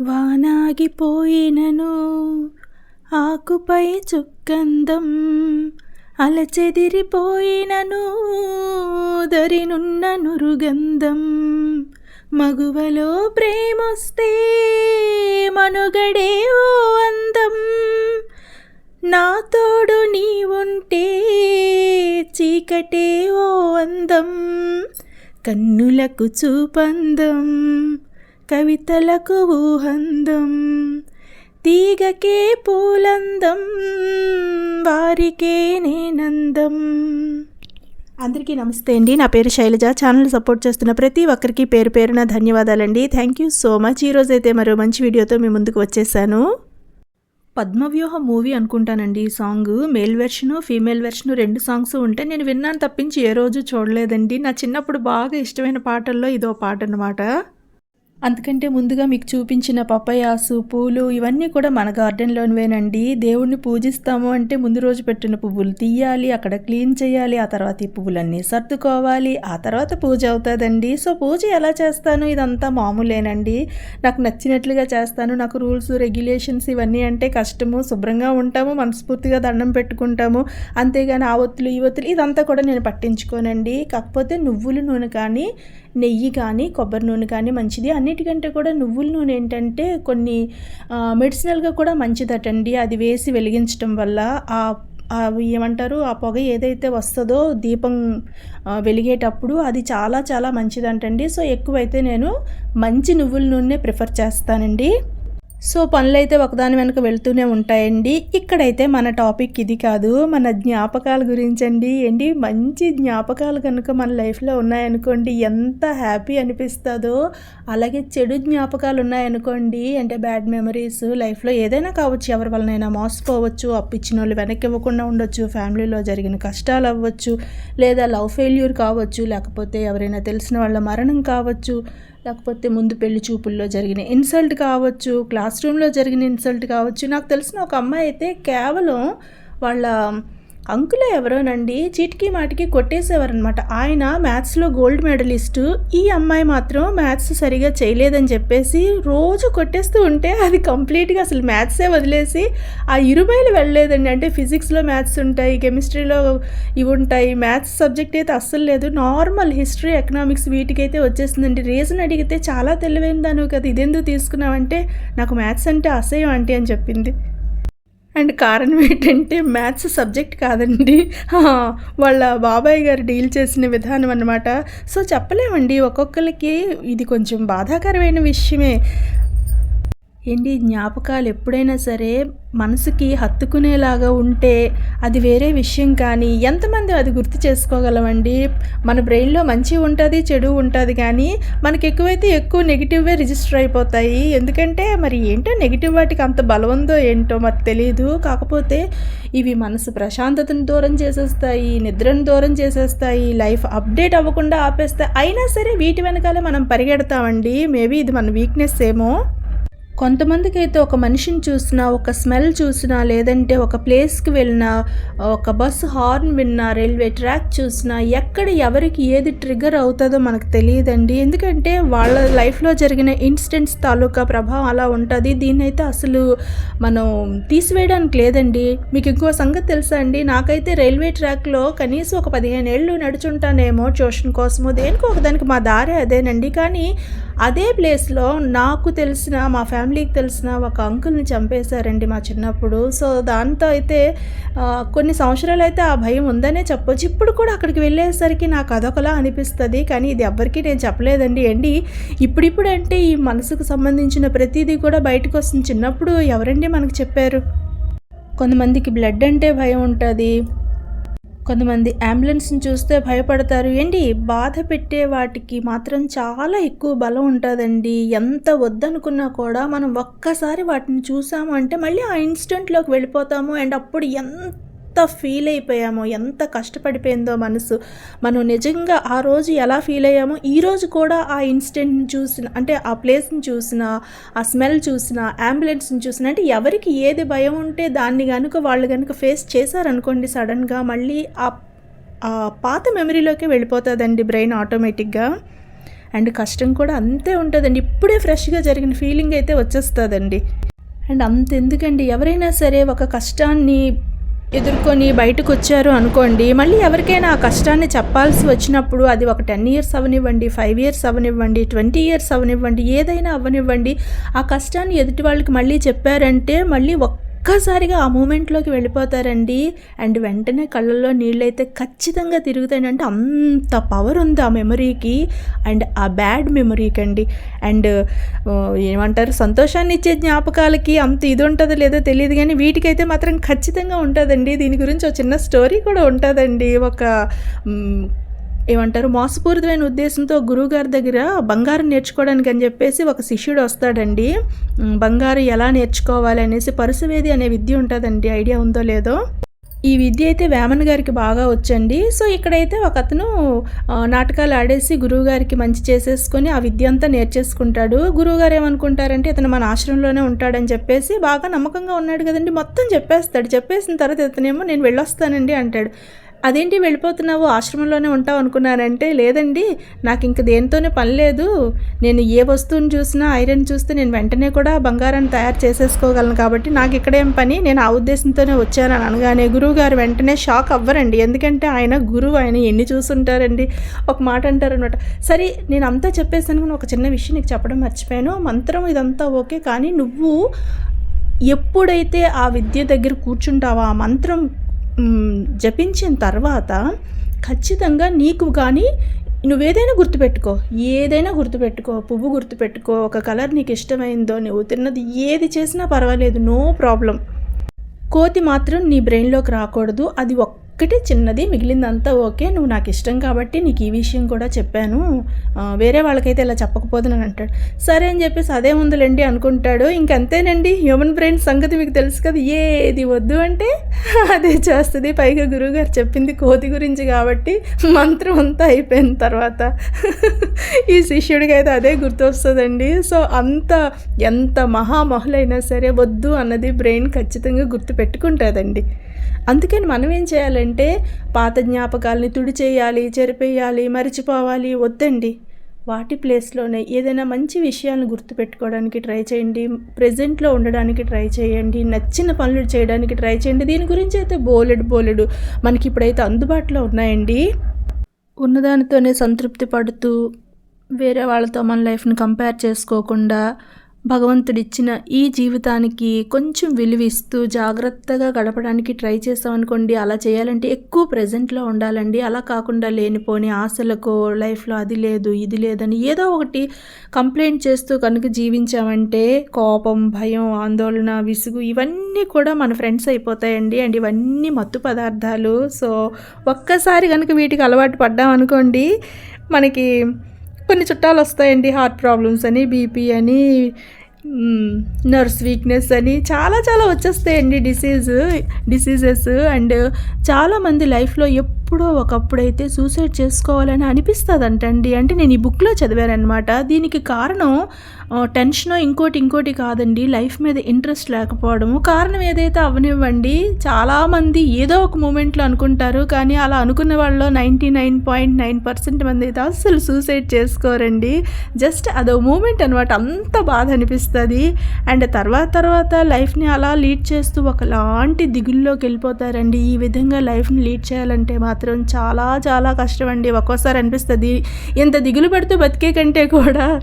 వానాగిపోయినను. ఆకుపై చుక్కందం అలచెదిరిపోయినను. దరినున్న నురుగంధం మగువలో ప్రేమొస్తే మనుగడే ఓ అందం. నా తోడు నీ ఉంటే చీకటే ఓ అందం. కన్నులకు చూపందం కవితలకు ఊహందం తీగకే పూలందం వారికే నేనందం. అందరికీ నమస్తే అండి. నా పేరు శైలజ. ఛానల్ సపోర్ట్ చేస్తున్న ప్రతి ఒక్కరికి పేరు పేరున ధన్యవాదాలండి. థ్యాంక్ యూ సో మచ్ ఈరోజు అయితే మరో మంచి వీడియోతో మీ ముందుకు వచ్చేసాను. పద్మవ్యూహ మూవీ అనుకుంటానండి. ఈ song male version female version రెండు సాంగ్స్ ఉంటే నేను విన్నాను తప్పించి ఏ రోజు చూడలేదండి. నా చిన్నప్పుడు బాగా ఇష్టమైన పాటల్లో ఇదో పాట అనమాట అందుకంటే ముందుగా మీకు చూపించిన పప్పయాసు పూలు ఇవన్నీ కూడా మన గార్డెన్లోనివేనండి దేవుణ్ణి పూజిస్తాము అంటే ముందు రోజు పెట్టిన పువ్వులు తీయాలి అక్కడ క్లీన్ చేయాలి ఆ తర్వాత ఈ పువ్వులన్నీ సర్దుకోవాలి ఆ తర్వాత పూజ అవుతుందండి. సో పూజ ఎలా చేస్తాను? ఇదంతా మామూలేనండి. నాకు నచ్చినట్లుగా చేస్తాను. నాకు రూల్స్ రెగ్యులేషన్స్ ఇవన్నీ అంటే కష్టము. శుభ్రంగా ఉంటాము మనస్ఫూర్తిగా దండం పెట్టుకుంటాము. అంతేగాని ఆ ఒత్తులు ఈ ఒత్తులు ఇదంతా కూడా నేను పట్టించుకోనండి. కాకపోతే నువ్వుల నూనె కానీ నెయ్యి కానీ కొబ్బరి నూనె కానీ మంచిది. అన్నిటికంటే కూడా నువ్వుల నూనె ఏంటంటే కొన్ని మెడిసినల్గా కూడా మంచిదటండి. అది వేసి వెలిగించడం వల్ల ఆ అవి ఏమంటారు ఆ పొగ ఏదైతే వస్తుందో దీపం వెలిగేటప్పుడు అది చాలా చాలా మంచిదంటండి. సో ఎక్కువైతే నేను మంచి నువ్వుల నూనె ప్రిఫర్ చేస్తానండి. సో పనులైతే ఒకదాని వెనక వెళ్తూనే ఉంటాయండి. ఇక్కడైతే మన టాపిక్ ఇది కాదు. మన జ్ఞాపకాల గురించి అండి ఏంటి? మంచి జ్ఞాపకాలు కనుక మన లైఫ్లో ఉన్నాయనుకోండి ఎంత హ్యాపీ అనిపిస్తుందో. అలాగే చెడు జ్ఞాపకాలు ఉన్నాయనుకోండి అంటే బ్యాడ్ మెమరీస్ లైఫ్లో ఏదైనా కావచ్చు ఎవరి వలనైనా మోసపోవచ్చు అప్పిచ్చిన వాళ్ళు వెనక్కి ఇవ్వకుండా ఉండొచ్చు ఫ్యామిలీలో జరిగిన కష్టాలు అవ్వచ్చు లేదా లవ్ ఫెయిల్యూర్ కావచ్చు లేకపోతే ఎవరైనా తెలిసిన వాళ్ళ మరణం కావచ్చు లేకపోతే ముందు పెళ్ళి చూపుల్లో జరిగిన ఇన్సల్ట్ కావచ్చు క్లాస్ రూమ్లో జరిగిన ఇన్సల్ట్ కావచ్చు నాకు తెలిసిన ఒక అమ్మాయి అయితే కేవలం వాళ్ళ అంకులే ఎవరోనండి? చీటికి మాటికి కొట్టేసేవారనమాట ఆయన మ్యాథ్స్లో గోల్డ్ మెడలిస్టు. ఈ అమ్మాయి మాత్రం మ్యాథ్స్ సరిగా చేయలేదని చెప్పేసి రోజు కొట్టేస్తూ ఉంటే అది కంప్లీట్గా అసలు మ్యాథ్సే వదిలేసి ఆ ఇరుమైలు వెళ్ళలేదండి. అంటే ఫిజిక్స్లో మ్యాథ్స్ ఉంటాయి కెమిస్ట్రీలో ఇవి ఉంటాయి. మ్యాథ్స్ సబ్జెక్ట్ అయితే అస్సలు లేదు. నార్మల్ హిస్టరీ ఎకనామిక్స్ వీటికైతే వచ్చేసిందండి. రీజన్ అడిగితే చాలా తెలివైన దాను కదా ఇదెందుకు తీసుకున్నావంటే నాకు మ్యాథ్స్ అంటే అసహ్యం అంటే అని చెప్పింది. అండ్ కారణం ఏంటంటే మ్యాథ్స్ సబ్జెక్ట్ కాదండి. వాళ్ళ బాబాయ్ గారు డీల్ చేసిన విధానం అనమాట సో చెప్పలేమండి ఒక్కొక్కరికి ఇది కొంచెం బాధాకరమైన విషయమే. ఏంటి జ్ఞాపకాలు ఎప్పుడైనా సరే మనసుకి హత్తుకునేలాగా ఉంటే అది వేరే విషయం కానీ ఎంతమంది అది గుర్తు చేసుకోగలమండి? మన బ్రెయిన్లో మంచి ఉంటుంది చెడు ఉంటుంది కానీ మనకి ఎక్కువైతే ఎక్కువ నెగిటివ్వే రిజిస్టర్ అయిపోతాయి. ఎందుకంటే మరి ఏంటో నెగిటివ్ వాటికి అంత బలం ఉందో ఏంటో మరి తెలియదు కాకపోతే ఇవి మనసు ప్రశాంతతను దూరం చేసేస్తాయి నిద్రను దూరం చేసేస్తాయి లైఫ్ అప్డేట్ అవ్వకుండా ఆపేస్తాయి. అయినా సరే వీటి వెనకాలే మనం పరిగెడతామండి. మేబీ ఇది మన వీక్నెస్ ఏమో. కొంతమందికి అయితే ఒక మనిషిని చూసినా ఒక స్మెల్ చూసినా లేదంటే ఒక ప్లేస్కి వెళ్ళినా ఒక బస్సు హార్న్ విన్నా రైల్వే ట్రాక్ చూసినా ఎక్కడ ఎవరికి ఏది ట్రిగర్ అవుతుందో మనకు తెలియదండి. ఎందుకంటే వాళ్ళ లైఫ్లో జరిగిన ఇన్సిడెంట్స్ తాలూకా ప్రభావం అలా ఉంటుంది. దీన్నైతే అసలు మనం తీసివేయడానికి లేదండి. మీకు ఇంకో సంగతి తెలుసా అండి? నాకైతే రైల్వే ట్రాక్లో కనీసం ఒక పదిహేను ఏళ్ళు నడుచుంటానేమో ట్యూషన్ కోసమో దేనికో ఒకదానికి మా దారి అదేనండి. కానీ అదే ప్లేస్లో నాకు తెలిసిన మా ఫ్యామిలీ ఫ్యామిలీకి తెలిసిన ఒక అంకుల్ని చంపేశారండి మా చిన్నప్పుడు. సో దాంతో అయితే కొన్ని సంవత్సరాలు అయితే ఆ భయం ఉందనే చెప్పొచ్చు. ఇప్పుడు కూడా అక్కడికి వెళ్ళేసరికి నాకు అదొకలా అనిపిస్తుంది. కానీ ఇది ఎవ్వరికీ నేను చెప్పలేదండి. అండి ఇప్పుడిప్పుడు అంటే ఈ మనసుకు సంబంధించిన ప్రతిదీ కూడా బయటకు వస్తుంది. చిన్నప్పుడు ఎవరండి మనకు చెప్పారు? కొంతమందికి బ్లడ్ అంటే భయం ఉంటుంది. కొంతమంది అంబులెన్స్ని చూస్తే భయపడతారు. ఏంటి? బాధ పెట్టే వాటికి మాత్రం చాలా ఎక్కువ బలం ఉంటుందండి. ఎంత వద్దనుకున్నా కూడా మనం ఒక్కసారి వాటిని చూసాము అంటే మళ్ళీ ఆ ఇన్స్టెంట్లోకి వెళ్ళిపోతాము. అండ్ అప్పుడు ఎంత ఎంత ఫీల్ అయిపోయామో ఎంత కష్టపడిపోయిందో మనసు. మనం నిజంగా ఆ రోజు ఎలా ఫీల్ అయ్యామో ఈరోజు కూడా ఆ ఇన్సిడెంట్ని చూసిన అంటే ఆ ప్లేస్ని చూసిన ఆ స్మెల్ చూసిన అంబులెన్స్ని చూసిన అంటే ఎవరికి ఏది భయం ఉంటే దాన్ని కనుక వాళ్ళు కనుక ఫేస్ చేశారనుకోండి సడన్గా మళ్ళీ ఆ పాత మెమరీలోకి వెళ్ళిపోతుందండి బ్రెయిన్ ఆటోమేటిక్గా అండ్ కష్టం కూడా అంతే ఉంటుందండి. ఇప్పుడే ఫ్రెష్గా జరిగిన ఫీలింగ్ అయితే వచ్చేస్తుందండి. అండ్ అంత ఎందుకండి ఎవరైనా సరే ఒక కష్టాన్ని ఎదుర్కొని బయటకు వచ్చారు అనుకోండి మళ్ళీ ఎవరికైనా ఆ కష్టాన్ని చెప్పాల్సి వచ్చినప్పుడు అది ఒక టెన్ ఇయర్స్ అవనివ్వండి ఫైవ్ ఇయర్స్ అవనివ్వండి ట్వంటీ ఇయర్స్ అవనివ్వండి ఏదైనా అవనివ్వండి ఆ కష్టాన్ని ఎదుటి వాళ్ళకి మళ్ళీ చెప్పారంటే మళ్ళీ ఒక్కసారిగా ఆ మూమెంట్లోకి వెళ్ళిపోతారండి. అండ్ వెంటనే కళ్ళల్లో నీళ్ళైతే ఖచ్చితంగా తిరుగుతాయంటే అంత పవర్ ఉంది ఆ మెమరీకి అండ్ ఆ బ్యాడ్ మెమరీకి అండి. అండ్ ఏమంటారు సంతోషాన్ని ఇచ్చే జ్ఞాపకాలకి అంత ఇది ఉంటుందో లేదో తెలియదు కానీ వీటికైతే మాత్రం ఖచ్చితంగా ఉంటుందండి. దీని గురించి ఒక చిన్న స్టోరీ కూడా ఉంటుందండి. ఒక ఏమంటారు మోసపూరితమైన ఉద్దేశంతో గురువుగారి దగ్గర బంగారం నేర్చుకోవడానికి అని చెప్పేసి ఒక శిష్యుడు వస్తాడండి. బంగారం ఎలా నేర్చుకోవాలి? అనేసి పరుసవేది అనే విద్య ఉంటుందండి. ఐడియా ఉందో లేదో. ఈ విద్య అయితే వేమన్ గారికి బాగా వచ్చండి. సో ఇక్కడైతే ఒక అతను నాటకాలు ఆడేసి గురువుగారికి మంచి చేసేసుకొని ఆ విద్య అంతా నేర్చేసుకుంటాడు. గురువుగారు ఏమనుకుంటారంటే ఇతను మన ఆశ్రమంలోనే ఉంటాడని చెప్పేసి బాగా నమ్మకంగా ఉన్నాడు కదండి మొత్తం చెప్పేస్తాడు. చెప్పేసిన తర్వాత ఇతనేమో నేను వెళ్ళొస్తానండి అంటాడు. అదేంటి వెళ్ళిపోతున్నావు? ఆశ్రమంలోనే ఉంటావు అనుకున్నానంటే లేదండి నాకు ఇంక దేనితోనే పని లేదు. నేను ఏ వస్తువుని చూసినా ఐరన్ చూస్తే నేను వెంటనే కూడా బంగారాన్ని తయారు చేసేసుకోగలను కాబట్టి నాకు ఇక్కడేం పని? నేను ఆ ఉద్దేశంతోనే వచ్చానని అనగానే గురువు గారు వెంటనే షాక్ అవ్వరండి. ఎందుకంటే ఆయన గురువు ఆయన ఎన్ని చూసుంటారండి? ఒక మాట అంటారనమాట సరే నేను అంతా చెప్పేసాను కానీ ఒక చిన్న విషయం నీకు చెప్పడం మర్చిపోయాను. మంత్రం ఇదంతా ఓకే కానీ నువ్వు ఎప్పుడైతే ఆ విద్య దగ్గర కూర్చుంటావో ఆ మంత్రం జపించిన తర్వాత ఖచ్చితంగా నీకు కానీ నువ్వేదైనా గుర్తుపెట్టుకో. ఏదైనా గుర్తుపెట్టుకో. పువ్వు గుర్తుపెట్టుకో. ఒక కలర్ నీకు ఇష్టమైందో నువ్వు తిన్నది ఏది చేసినా పర్వాలేదు. No problem. కోతి మాత్రం నీ బ్రెయిన్లోకి రాకూడదు. అది ఒక్కటే చిన్నది మిగిలిందంతా ఓకే. నువ్వు నాకు ఇష్టం కాబట్టి నీకు ఈ విషయం కూడా చెప్పాను. వేరే వాళ్ళకైతే ఇలా చెప్పకపోదునని అంటాడు. సరే అని చెప్పేసి అదే ఉందిలేండి అనుకుంటాడు. ఇంకంతేనండి హ్యూమన్ బ్రెయిన్ సంగతి మీకు తెలుసు కదా ఏది వద్దు అంటే అదే చేస్తుంది. పైగా గురువుగారు చెప్పింది కోతి గురించి కాబట్టి మంత్రం అంతా అయిపోయిన తర్వాత ఈ శిష్యుడికి అయితే అదే గుర్తొస్తుందండి. సో అంత ఎంత మహామహులైనా సరే వద్దు అన్నది బ్రెయిన్ ఖచ్చితంగా గుర్తు పెట్టుకుంటుందండి అందుకని మనం ఏం చేయాలంటే పాత జ్ఞాపకాలని తుడిచేయాలి చెరిపేయాలి మరిచిపోవాలి వద్దండి. వాటి ప్లేస్లోనే ఏదైనా మంచి విషయాలను గుర్తుపెట్టుకోవడానికి ట్రై చేయండి ప్రజెంట్లో ఉండడానికి ట్రై చేయండి నచ్చిన పనులు చేయడానికి ట్రై చేయండి. దీని గురించి అయితే బోలెడు బోలెడు మనకి ఇప్పుడైతే అందుబాటులో ఉన్నాయండి. ఉన్నదానితోనే సంతృప్తి పడుతూ వేరే వాళ్ళతో మన లైఫ్ని కంపేర్ చేసుకోకుండా భగవంతుడిచ్చిన ఈ జీవితానికి కొంచెం విలువిస్తూ జాగ్రత్తగా గడపడానికి ట్రై చేసామనుకోండి అలా చేయాలంటే ఎక్కువ ప్రజెంట్లో ఉండాలండి. అలా కాకుండా లేనిపోని ఆశలకు లైఫ్లో అది లేదు ఇది లేదని ఏదో ఒకటి కంప్లైంట్ చేస్తూ కనుక జీవించామంటే కోపం భయం ఆందోళన విసుగు ఇవన్నీ కూడా మన ఫ్రెండ్స్ అయిపోతాయండి. అండ్ ఇవన్నీ మత్తు పదార్థాలు. సో ఒక్కసారి కనుక వీటికి అలవాటు పడ్డామనుకోండి మనకి కొన్ని చుట్టాలు వస్తాయండి హార్ట్ ప్రాబ్లమ్స్ అని బీపీ అని నర్స్ వీక్నెస్ అని చాలా చాలా వచ్చేస్తాయండి డిసీజ్ డిసీజెస్ అండ్ చాలామంది లైఫ్లో ఎప్పుడు ఒకప్పుడైతే సూసైడ్ చేసుకోవాలని అనిపిస్తుందంటండి. అంటే నేను ఈ బుక్లో చదివానమాట దీనికి కారణం టెన్షన్ ఇంకోటి ఇంకోటి కాదండి. లైఫ్ మీద ఇంట్రెస్ట్ లేకపోవడము. కారణం ఏదైతే అవనివ్వండి చాలామంది ఏదో ఒక మూమెంట్లో అనుకుంటారు. కానీ అలా అనుకున్న వాళ్ళలో ninety nine point nine percent మంది అయితే అస్సలు సూసైడ్ చేసుకోరండి. జస్ట్ అదో మూమెంట్ అనమాట అంత బాధ అనిపిస్తుంది. అండ్ తర్వాత తర్వాత లైఫ్ని అలా లీడ్ చేస్తూ ఒకలాంటి దిగుల్లోకి వెళ్ళిపోతారండి. ఈ విధంగా లైఫ్ని లీడ్ చేయాలంటే మాత్రం చాలా చాలా కష్టం అండి ఒక్కోసారి అనిపిస్తుంది ఇంత దిగులు పడుతూ బతికే కంటే కూడా.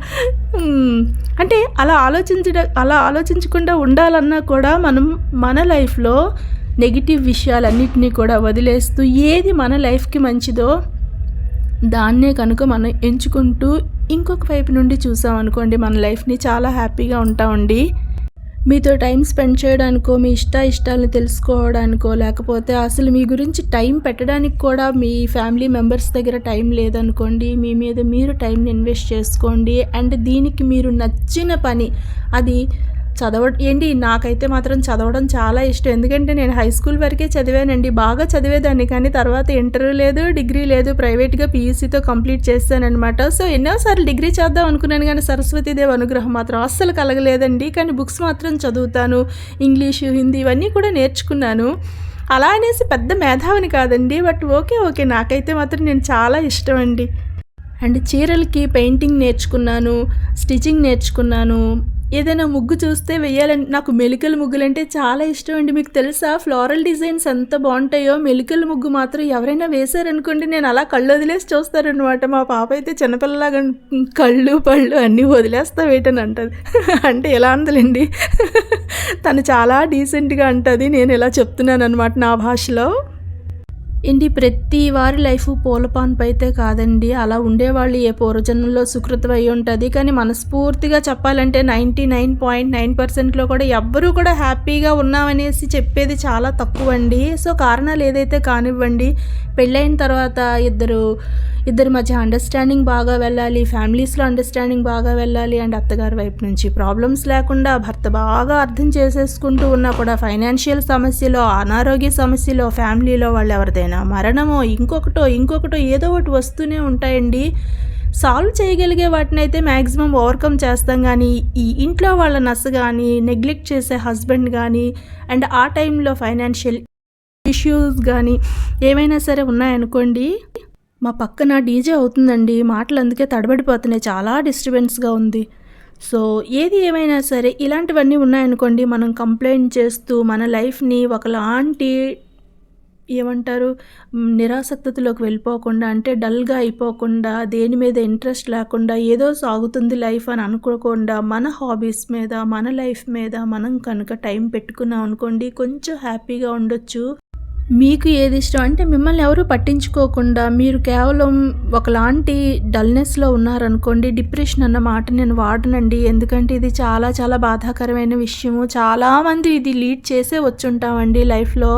అంటే అలా ఆలోచించడం అలా ఆలోచించకుండా ఉండాలన్నా కూడా మనం మన లైఫ్లో నెగిటివ్ విషయాలన్నిటినీ కూడా వదిలేస్తూ ఏది మన లైఫ్కి మంచిదో దాన్నే కనుక మనం ఎంచుకుంటూ ఇంకొక వైపు నుండి చూసాం అనుకోండి మన లైఫ్ని చాలా హ్యాపీగా ఉంటామండి. మీతో టైం స్పెండ్ చేయడానికో మీ ఇష్ట ఇష్టాలను తెలుసుకోవడానికో లేకపోతే అసలు మీ గురించి టైం పెట్టడానికి కూడా మీ ఫ్యామిలీ మెంబర్స్ దగ్గర టైం లేదనుకోండి మీ మీద మీరు టైంని ఇన్వెస్ట్ చేసుకోండి. అండ్ దీనికి మీరు నచ్చిన పని అది చదవ ఏంటి నాకైతే మాత్రం చదవడం చాలా ఇష్టం. ఎందుకంటే నేను హై స్కూల్ వరకే చదివానండి. బాగా చదివేదాన్ని. కానీ తర్వాత ఇంటర్ లేదు డిగ్రీ లేదు ప్రైవేట్గా పీయూసీతో కంప్లీట్ చేశానమాట సో ఎన్నోసార్లు డిగ్రీ చేద్దాం అనుకున్నాను కానీ సరస్వతీదేవి అనుగ్రహం మాత్రం అస్సలు కలగలేదండి. కానీ బుక్స్ మాత్రం చదువుతాను. ఇంగ్లీషు హిందీ ఇవన్నీ కూడా నేర్చుకున్నాను. అలా అనేసి పెద్ద మేధావిని కాదండి. But okay okay. నాకైతే మాత్రం నేను చాలా ఇష్టం అండి అండ్ చీరలకి పెయింటింగ్ నేర్చుకున్నాను స్టిచ్చింగ్ నేర్చుకున్నాను. ఏదైనా ముగ్గు చూస్తే వేయాలని నాకు మెలికల ముగ్గులంటే చాలా ఇష్టం అండి. మీకు తెలుసా? ఫ్లోరల్ డిజైన్స్ ఎంత బాగుంటాయో. మెలికల ముగ్గు మాత్రం ఎవరైనా వేశారనుకోండి నేను అలా కళ్ళు వదిలేసి చూస్తారనమాట మా పాప అయితే చిన్నపిల్లలాగా కళ్ళు పళ్ళు అన్నీ వదిలేస్తా వేయటని అంటది. అంటే ఎలా అందలండి తను చాలా డీసెంట్గా అంటుంది. నేను ఇలా చెప్తున్నాను అనమాట నా భాషలో. ఏంటి? ప్రతి వారి లైఫ్ పూలపాన్పు అయితే కాదండి. అలా ఉండేవాళ్ళు ఏ పూర్వజన్మలో సుకృతం అయి ఉంటుంది. కానీ మనస్ఫూర్తిగా చెప్పాలంటే నైంటీ నైన్ పాయింట్ నైన్ పర్సెంట్లో కూడా ఎవ్వరూ కూడా హ్యాపీగా ఉన్నామనేసి చెప్పేది చాలా తక్కువ అండి సో కారణాలు ఏదైతే కానివ్వండి పెళ్ళైన తర్వాత ఇద్దరు ఇద్దరి మధ్య అండర్స్టాండింగ్ బాగా వెళ్ళాలి ఫ్యామిలీస్లో అండర్స్టాండింగ్ బాగా వెళ్ళాలి అండ్ అత్తగారి వైపు నుంచి ప్రాబ్లమ్స్ లేకుండా భర్త బాగా అర్థం చేసేసుకుంటూ ఉన్నా కూడా ఫైనాన్షియల్ సమస్యలో అనారోగ్య సమస్యలో ఫ్యామిలీలో వాళ్ళు ఎవరిదైనా మరణమో ఇంకొకటో ఇంకొకటో ఏదో ఒకటి వస్తూనే ఉంటాయండి. సాల్వ్ చేయగలిగే వాటిని అయితే మ్యాక్సిమం ఓవర్కమ్ చేస్తాం కానీ ఈ ఇంట్లో వాళ్ళ నస కానీ నెగ్లెక్ట్ చేసే హస్బెండ్ కానీ అండ్ ఆ టైంలో ఫైనాన్షియల్ ఇష్యూస్ కానీ ఏమైనా సరే ఉన్నాయనుకోండి మా పక్కన డీజే అవుతుందండి. మాటలు అందుకే తడబడిపోతున్నాయి. చాలా డిస్టర్బెన్స్గా ఉంది. సో ఏది ఏమైనా సరే ఇలాంటివన్నీ ఉన్నాయనుకోండి మనం కంప్లైంట్ చేస్తూ మన లైఫ్ని ఒకలాంటి ఏమంటారు? నిరాసక్తలోకి నిరాసక్తతలోకి వెళ్ళిపోకుండా అంటే డల్గా అయిపోకుండా దేని మీద ఇంట్రెస్ట్ లేకుండా ఏదో సాగుతుంది లైఫ్ అని అనుకోకుండా మన హాబీస్ మీద మన లైఫ్ మీద మనం కనుక టైం పెట్టుకున్నాం అనుకోండి కొంచెం హ్యాపీగా ఉండొచ్చు. మీకు ఏది ఇష్టం? అంటే మిమ్మల్ని ఎవరు పట్టించుకోకుండా మీరు కేవలం ఒకలాంటి డల్నెస్లో ఉన్నారనుకోండి డిప్రెషన్ అన్న మాట నేను వాడనండి. ఎందుకంటే ఇది చాలా చాలా బాధాకరమైన విషయము. చాలామంది ఇది లీడ్ చేసే వచ్చుంటామండి లైఫ్లో.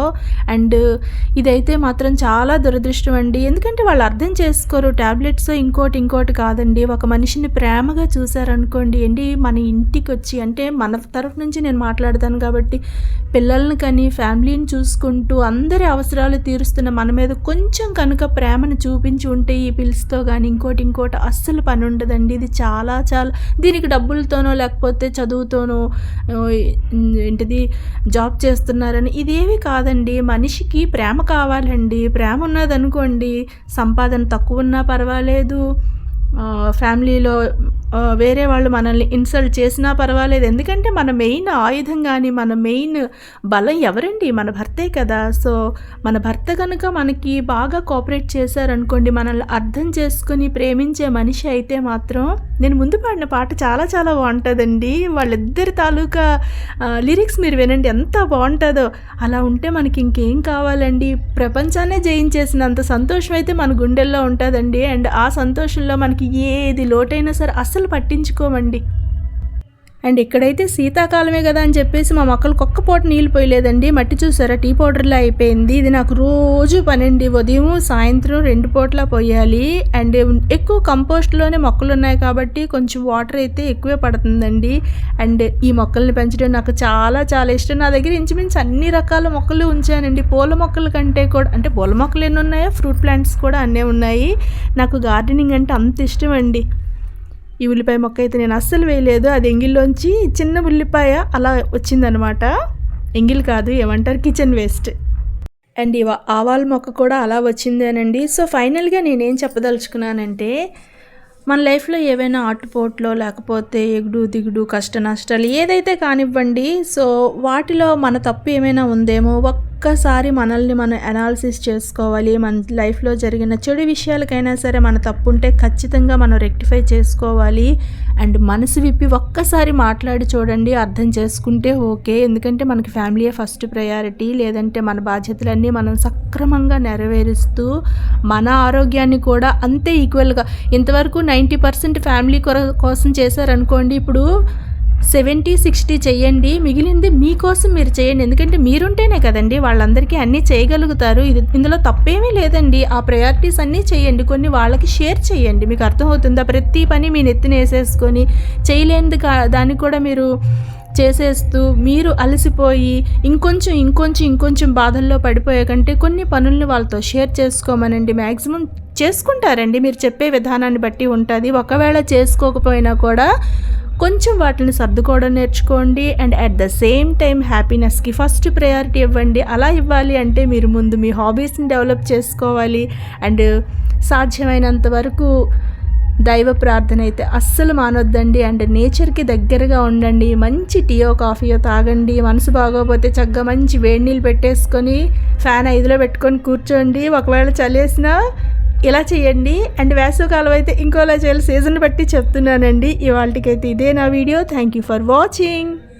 అండ్ ఇదైతే మాత్రం చాలా దురదృష్టం అండి. ఎందుకంటే వాళ్ళు అర్థం చేసుకోరు. ట్యాబ్లెట్స్ ఇంకోటి ఇంకోటి కాదండి. ఒక మనిషిని ప్రేమగా చూసారనుకోండి అండి మన ఇంటికి వచ్చి అంటే మన తరఫు నుంచి నేను మాట్లాడతాను కాబట్టి పిల్లల్ని కానీ ఫ్యామిలీని చూసుకుంటూ అందరూ అవసరాలు తీరుస్తున్న మన మీద కొంచెం కనుక ప్రేమను చూపించి ఉంటే ఈ పిల్స్తో కానీ ఇంకోటి ఇంకోటి అస్సలు పని ఉండదండి. ఇది చాలా చాలా దీనికి డబ్బులతోనో లేకపోతే చదువుతోనో ఏంటిది జాబ్ చేస్తున్నారని ఇదేవి కాదండి. మనిషికి ప్రేమ కావాలండి. ప్రేమ ఉన్నదనుకోండి సంపాదన తక్కువ ఉన్నా పర్వాలేదు. ఫ్యామిలీలో వేరే వాళ్ళు మనల్ని ఇన్సల్ట్ చేసినా పర్వాలేదు. ఎందుకంటే మన మెయిన్ ఆయుధం కానీ మన మెయిన్ బలం ఎవరండి? మన భర్తే కదా. సో మన భర్త కనుక మనకి బాగా కోఆపరేట్ చేశారనుకోండి మనల్ని అర్థం చేసుకుని ప్రేమించే మనిషి అయితే మాత్రం నేను ముందు పాడిన పాట చాలా చాలా బాగుంటుందండి. వాళ్ళిద్దరి తాలూకా లిరిక్స్ మీరు వినండి ఎంత బాగుంటుందో. అలా ఉంటే మనకి ఇంకేం కావాలండి? ప్రపంచాన్నే జయించేసినంత సంతోషం అయితే మన గుండెల్లో ఉంటుందండి. అండ్ ఆ సంతోషంలో మనకి ఏది లోటైనా సరే అసలు అస్సలు పట్టించుకోమండి. అండ్ ఇక్కడైతే శీతాకాలమే కదా అని చెప్పేసి మా మొక్కలకు ఒక్క పూట నీళ్ళు పోయలేదండి. మట్టి చూసారా? టీ పౌడర్లా అయిపోయింది. ఇది నాకు రోజు పనండి. ఉదయం సాయంత్రం రెండు పూటలా పోయాలి. అండ్ ఎక్కువ కంపోస్ట్లోనే మొక్కలు ఉన్నాయి కాబట్టి కొంచెం వాటర్ అయితే ఎక్కువే పడుతుందండి. అండ్ ఈ మొక్కల్ని పెంచడం నాకు చాలా చాలా ఇష్టం. నా దగ్గర ఇంచుమించు అన్ని రకాల మొక్కలు ఉంచానండి. పూల మొక్కల కంటే కూడా అంటే పూల మొక్కలు ఎన్ని ఉన్నాయో ఫ్రూట్ ప్లాంట్స్ కూడా అన్నీ ఉన్నాయి. నాకు గార్డెనింగ్ అంటే అంత ఇష్టం అండి ఈ ఉల్లిపాయ మొక్క అయితే నేను అస్సలు వేయలేదు. అది ఎంగిల్లోంచి చిన్న ఉల్లిపాయ అలా వచ్చిందనమాట. ఎంగిల్ కాదు ఏమంటారు కిచెన్ వేస్ట్. అండ్ ఇవ ఆవాల మొక్క కూడా అలా వచ్చిందేనండి. సో ఫైనల్గా నేనేం చెప్పదలుచుకున్నానంటే మన లైఫ్లో ఏవైనా ఆటుపోట్లో లేకపోతే ఎగుడు దిగుడు కష్ట నష్టాలు ఏదైతే కానివ్వండి సో వాటిలో మన తప్పు ఏమైనా ఉందేమో ఒక్కసారి మనల్ని మనం అనాలిసిస్ చేసుకోవాలి. మన లైఫ్లో జరిగిన చెడు విషయాలకైనా సరే మన తప్పు ఉంటే ఖచ్చితంగా మనం రెక్టిఫై చేసుకోవాలి. అండ్ మనసు విప్పి ఒక్కసారి మాట్లాడి చూడండి అర్థం చేసుకుంటే ఓకే. ఎందుకంటే మనకి ఫ్యామిలీయే ఫస్ట్ ప్రయారిటీ లేదంటే మన బాధ్యతలన్నీ మనం సక్రమంగా నెరవేరుస్తూ మన ఆరోగ్యాన్ని కూడా అంతే ఈక్వల్గా ఇంతవరకు నైంటీ పర్సెంట్ ఫ్యామిలీ కొర కోసం చేశారనుకోండి ఇప్పుడు సెవెంటీ సిక్స్టీ చేయండి మిగిలింది మీకోసం మీరు చేయండి ఎందుకంటే మీరుంటేనే కదండి వాళ్ళందరికీ అన్నీ చేయగలుగుతారు. ఇది ఇందులో తప్పేమీ లేదండి. ఆ ప్రయారిటీస్ అన్నీ చేయండి కొన్ని వాళ్ళకి షేర్ చేయండి మీకు అర్థమవుతుందా? ప్రతి పని మీ నెత్తిన వేసేసుకొని చేయలేనిది కా దానికి కూడా మీరు చేసేస్తూ మీరు అలసిపోయి ఇంకొంచెం ఇంకొంచెం ఇంకొంచెం బాధల్లో పడిపోయే కంటే కొన్ని పనుల్ని వాళ్ళతో షేర్ చేసుకోమనండి. మ్యాక్సిమం చేసుకుంటారండి. మీరు చెప్పే విధానాన్ని బట్టి ఉంటుంది. ఒకవేళ చేసుకోకపోయినా కూడా కొంచెం వాటిని సర్దుకోవడం నేర్చుకోండి. And at the same time హ్యాపీనెస్కి first priority ఇవ్వండి. అలా ఇవ్వాలి అంటే మీరు ముందు మీ హాబీస్ని డెవలప్ చేసుకోవాలి. అండ్ సాధ్యమైనంత వరకు దైవ ప్రార్థన అయితే అస్సలు మానొద్దండి. అండ్ నేచర్కి దగ్గరగా ఉండండి. మంచి టీయో కాఫీయో తాగండి. మనసు బాగోపోతే చక్కగా మంచి వేడి నీళ్ళు పెట్టేసుకొని ఫ్యాన్ ఐదులో పెట్టుకొని కూర్చోండి. ఒకవేళ చలేసినా ఇలా చేయండి. అండ్ వేసవకాలం అయితే ఇంకోలా చేయాలి. సీజన్ బట్టి చెప్తున్నానండి. ఇవాళకైతే ఇదే నా video. Thank you for watching.